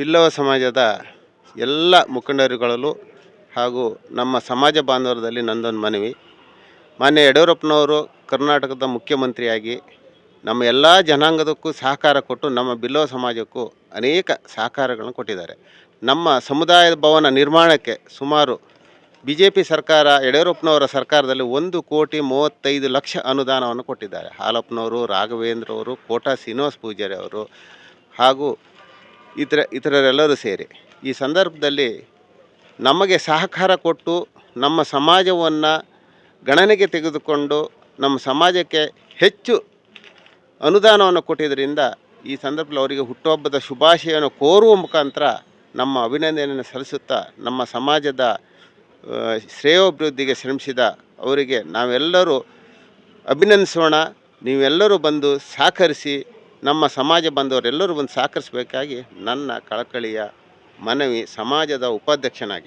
ಬಿಲ್ಲವ ಸಮಾಜದ ಎಲ್ಲ ಮುಖಂಡರುಗಳಲ್ಲೂ ಹಾಗೂ ನಮ್ಮ ಸಮಾಜ ಬಾಂಧವರದಲ್ಲಿ ನಂದೊಂದು ಮನವಿ. ಮಾನ್ಯ ಯಡಿಯೂರಪ್ಪನವರು ಕರ್ನಾಟಕದ ಮುಖ್ಯಮಂತ್ರಿಯಾಗಿ ನಮ್ಮ ಎಲ್ಲ ಜನಾಂಗದಕ್ಕೂ ಸಹಕಾರ ಕೊಟ್ಟು ನಮ್ಮ ಬಿಲ್ಲವ ಸಮಾಜಕ್ಕೂ ಅನೇಕ ಸಹಕಾರಗಳನ್ನು ಕೊಟ್ಟಿದ್ದಾರೆ. ನಮ್ಮ ಸಮುದಾಯ ಭವನ ನಿರ್ಮಾಣಕ್ಕೆ ಸುಮಾರು ಬಿ ಜೆ ಪಿ ಸರ್ಕಾರ, ಯಡಿಯೂರಪ್ಪನವರ ಸರ್ಕಾರದಲ್ಲಿ ಒಂದು ಕೋಟಿ ಮೂವತ್ತೈದು ಲಕ್ಷ ಅನುದಾನವನ್ನು ಕೊಟ್ಟಿದ್ದಾರೆ. ಹಾಲಪ್ಪನವರು ರಾಘವೇಂದ್ರ ಅವರು ಕೋಟಾ ಶ್ರೀನಿವಾಸ ಪೂಜಾರಿ ಅವರು ಹಾಗೂ ಇತರ ಇತರರೆಲ್ಲರೂ ಸೇರಿ. ಈ ಸಂದರ್ಭದಲ್ಲಿ ನಮಗೆ ಸಹಕಾರ ಕೊಟ್ಟು ನಮ್ಮ ಸಮಾಜವನ್ನು ಗಣನೆಗೆ ತೆಗೆದುಕೊಂಡು ನಮ್ಮ ಸಮಾಜಕ್ಕೆ ಹೆಚ್ಚು ಅನುದಾನವನ್ನು ಕೊಟ್ಟಿದ್ದರಿಂದ ಈ ಸಂದರ್ಭದಲ್ಲಿ ಅವರಿಗೆ ಹುಟ್ಟುಹಬ್ಬದ ಶುಭಾಶಯವನ್ನು ಕೋರುವ ಮುಖಾಂತರ ನಮ್ಮ ಅಭಿನಂದನೆಯನ್ನು ಸಲ್ಲಿಸುತ್ತಾ ನಮ್ಮ ಸಮಾಜದ ಶ್ರೇಯೋಭಿವೃದ್ಧಿಗೆ ಶ್ರಮಿಸಿದ ಅವರಿಗೆ ನಾವೆಲ್ಲರೂ ಅಭಿನಂದಿಸೋಣ. ನೀವೆಲ್ಲರೂ ಬಂದು ಸಹಕರಿಸಿ ನಮ್ಮ ಸಮಾಜ ಬಂದವರೆಲ್ಲರೂ ಬಂದು ಸಹಕರಿಸಬೇಕಾಗಿ ನನ್ನ ಕಳಕಳಿಯ ಮನವಿ ಸಮಾಜದ ಉಪಾಧ್ಯಕ್ಷನಾಗಿ.